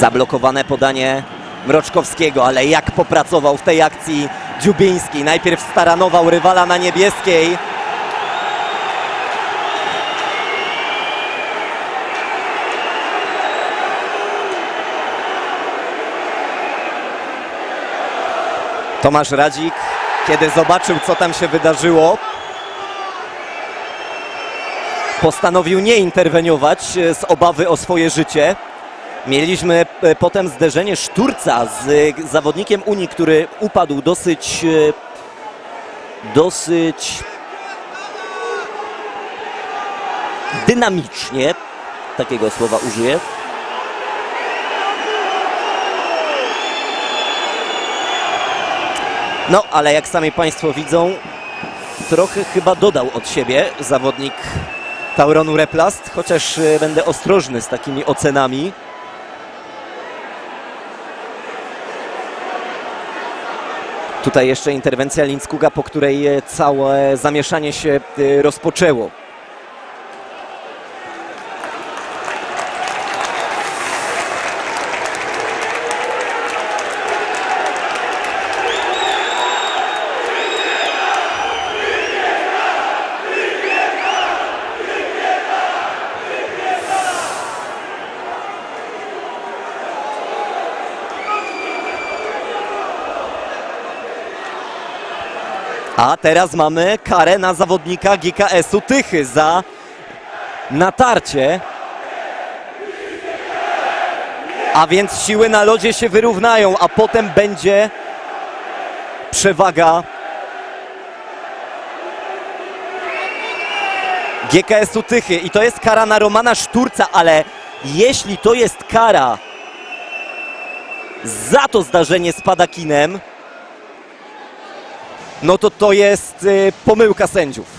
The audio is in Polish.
Zablokowane podanie Mroczkowskiego, ale jak popracował w tej akcji Dziubiński. Najpierw staranował rywala na niebieskiej. Tomasz Radzik, kiedy zobaczył, co tam się wydarzyło, postanowił nie interweniować e, z obawy o swoje życie. Mieliśmy e, potem zderzenie Szturca z e, zawodnikiem Unii, który upadł dosyć e, dosyć dynamicznie. Takiego słowa użyję. No, ale jak sami Państwo widzą, trochę chyba dodał od siebie zawodnik Tauronu Replast, chociaż będę ostrożny z takimi ocenami. Tutaj jeszcze interwencja Linckuga, po której e, całe zamieszanie się e, rozpoczęło. A teraz mamy karę na zawodnika GKS-u Tychy za natarcie. A więc siły na lodzie się wyrównają, a potem będzie przewaga GKS-u Tychy. I to jest kara na Romana Szturca, ale jeśli to jest kara za to zdarzenie z Padakinem, no to to jest y, pomyłka sędziów.